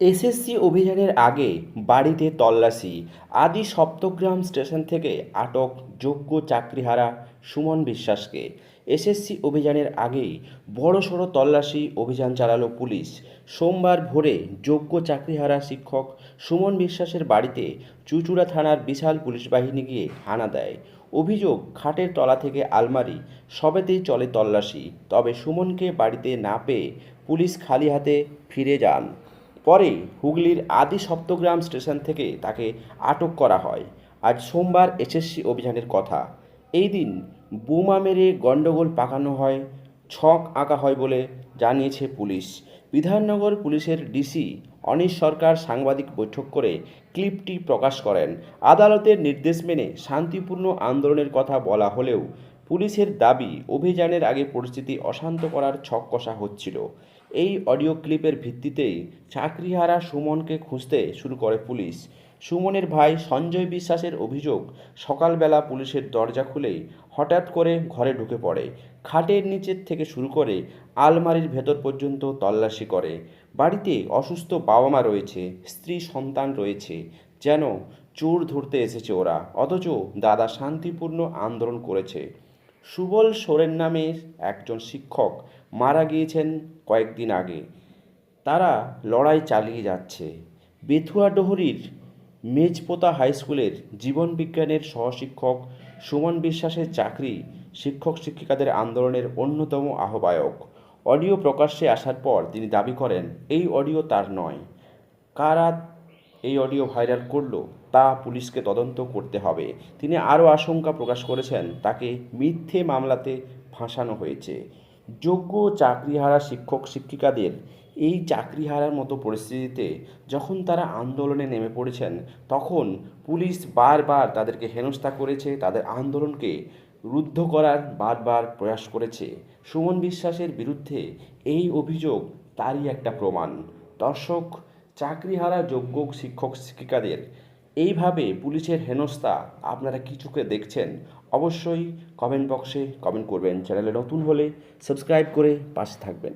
SSC অভিযানের আগে বাড়িতে তল্লাশি। আদি সপ্তগ্রাম স্টেশন থেকে আটক যোগ্য চাকরিহারা সুমন বিশ্বাসকে। এসএসসি অভিযানের আগেই বড়সড় তল্লাশি অভিযান চালালো পুলিশ। সোমবার ভোরে যোগ্য চাকরিহারা শিক্ষক সুমন বিশ্বাসের বাড়িতে চুচুড়া থানার বিশাল পুলিশ বাহিনী গিয়ে হানা দেয়। অভিযোগ, খাটের তলা থেকে আলমারি সবেতেই চলে তল্লাশি। তবে সুমনকে বাড়িতে না পেয়ে পুলিশ খালি হাতে ফিরে যান। পরে হুগলির আদি সপ্তগ্রাম স্টেশন থেকে তাকে আটক করা হয়। আজ সোমবার এসএসসি অভিযানের কথা। এই দিন বোমা মেরে গণ্ডগোল পাকানো হয়, ছক আঁকা হয় বলে জানিয়েছে পুলিশ। বিধাননগর পুলিশের ডিসি অনিশ সরকার সাংবাদিক বৈঠক করে ক্লিপটি প্রকাশ করেন। আদালতের নির্দেশ মেনে শান্তিপূর্ণ আন্দোলনের কথা বলা হলেও পুলিশের দাবি, অভিযানের আগে পরিস্থিতি অশান্ত করার ছক কষা হচ্ছিল। এই অডিও ক্লিপের ভিত্তিতেই চাকরিহারা সুমনকে খুঁজতে শুরু করে পুলিশ। সুমনের ভাই সঞ্জয় বিশ্বাসের অভিযোগ, সকালবেলা পুলিশের দরজা খুলেই হঠাৎ করে ঘরে ঢুকে পড়ে। খাটের নিচের থেকে শুরু করে আলমারির ভেতর পর্যন্ত তল্লাশি করে। বাড়িতে অসুস্থ বাবা মা রয়েছে, স্ত্রী, সন্তান রয়েছে, যেন চোর ধরতে এসেছে ওরা। অথচ দাদা শান্তিপূর্ণ আন্দোলন করেছে। সুবল সোরেন নামের একজন শিক্ষক মারা গিয়েছেন কয়েকদিন আগে। তারা লড়াই চালিয়ে যাচ্ছে। বেথুয়াডহরির মেজপোতা হাই স্কুলের জীবন বিজ্ঞানের সহশিক্ষক সুমন বিশ্বাসের চাকরি শিক্ষক শিক্ষিকাদের আন্দোলনের অন্যতম আহ্বায়ক। অডিও প্রকাশ্যে আসার পর তিনি দাবি করেন, এই অডিও তার নয়। কারা এই অডিও ভাইরাল করল, তা পুলিশকে তদন্ত করতে হবে। তিনি আরও আশঙ্কা প্রকাশ করেছেন, তাকে মিথ্যে মামলাতে ফাঁসানো হয়েছে। যোগ্য চাকরিহারা শিক্ষক শিক্ষিকাদের এই চাকরিহারার মতো পরিস্থিতিতে যখন তারা আন্দোলনে নেমে পড়েছেন, তখন পুলিশ বারবার তাদেরকে হেনস্থা করেছে, তাদের আন্দোলনকে রুদ্ধ করার বারবার প্রয়াস করেছে। সুমন বিশ্বাসের বিরুদ্ধে এই অভিযোগ তারই একটা প্রমাণ। দর্শক চাকরিহারা যোগ্য শিক্ষক, শিক্ষিকাদের। এইভাবে পুলিশের হেনস্থা আপনারা কিছুকে দেখছেন? অবশ্যই কমেন্ট বক্সে কমেন্ট করবেন। চ্যানেলে নতুন হলে সাবস্ক্রাইব করে পাশে থাকবেন।